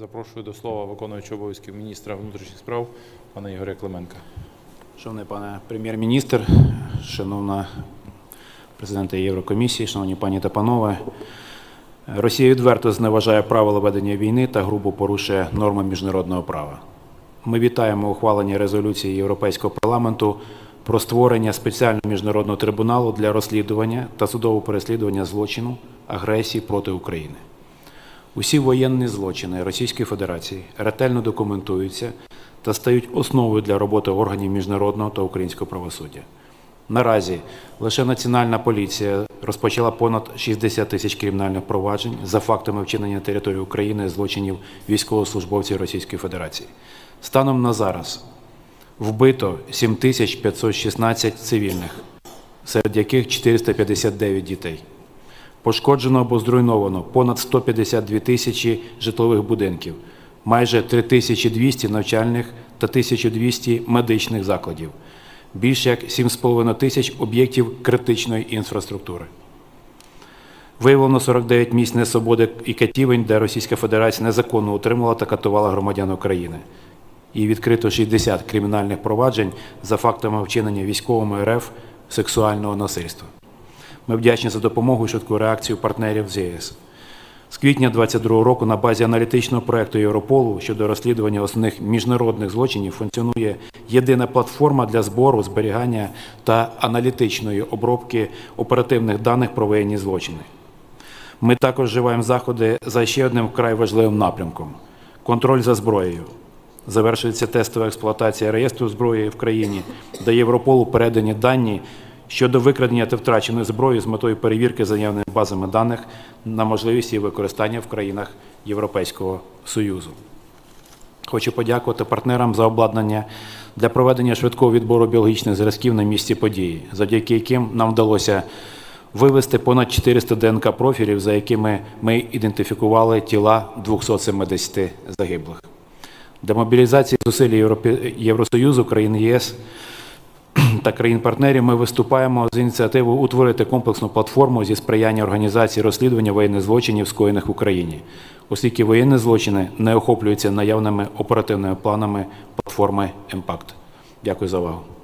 Запрошую до слова виконуючого обов'язків міністра внутрішніх справ пана Ігоря Клименка. Шановний пане прем'єр-міністр, шановна президента Єврокомісії, шановні пані та панове, Росія відверто зневажає правила ведення війни та грубо порушує норми міжнародного права. Ми вітаємо ухвалення резолюції Європейського парламенту про створення спеціального міжнародного трибуналу для розслідування та судового переслідування злочину агресії проти України. Усі воєнні злочини Російської Федерації ретельно документуються та стають основою для роботи органів міжнародного та українського правосуддя. Наразі лише Національна поліція розпочала понад 60 тисяч кримінальних проваджень за фактами вчинення території України злочинів військовослужбовців Російської Федерації. Станом на зараз вбито 7516 цивільних, серед яких 459 дітей. Пошкоджено або зруйновано понад 152 тисячі житлових будинків, майже 3200 навчальних та 1200 медичних закладів, більше як 7,5 тисяч об'єктів критичної інфраструктури. Виявлено 49 місць несвободи і катівень, де Російська Федерація незаконно утримувала та катувала громадян України. І відкрито 60 кримінальних проваджень за фактами вчинення військовими РФ сексуального насильства. Ми вдячні за допомогу і швидку реакцію партнерів з ЄС. З квітня 2022 року на базі аналітичного проекту Європолу щодо розслідування основних міжнародних злочинів функціонує єдина платформа для збору, зберігання та аналітичної обробки оперативних даних про воєнні злочини. Ми також вживаємо заходи за ще одним вкрай важливим напрямком контроль за зброєю. Завершується тестова експлуатація реєстру зброї в країні, де Європолу передані дані щодо викрадення та втраченої зброї з метою перевірки за базами даних на можливість її використання в країнах Європейського Союзу. Хочу подякувати партнерам за обладнання для проведення швидкого відбору біологічних зразків на місці події, завдяки яким нам вдалося вивести понад 400 ДНК профілів, за якими ми ідентифікували тіла 270 загиблих. Для мобілізації зусиль Євросоюзу, країн ЄС та країн-партнерів ми виступаємо з ініціативою утворити комплексну платформу зі сприяння організації розслідування воєнних злочинів, скоєних в Україні, оскільки воєнні злочини не охоплюються наявними оперативними планами платформи Емпакт. Дякую за увагу.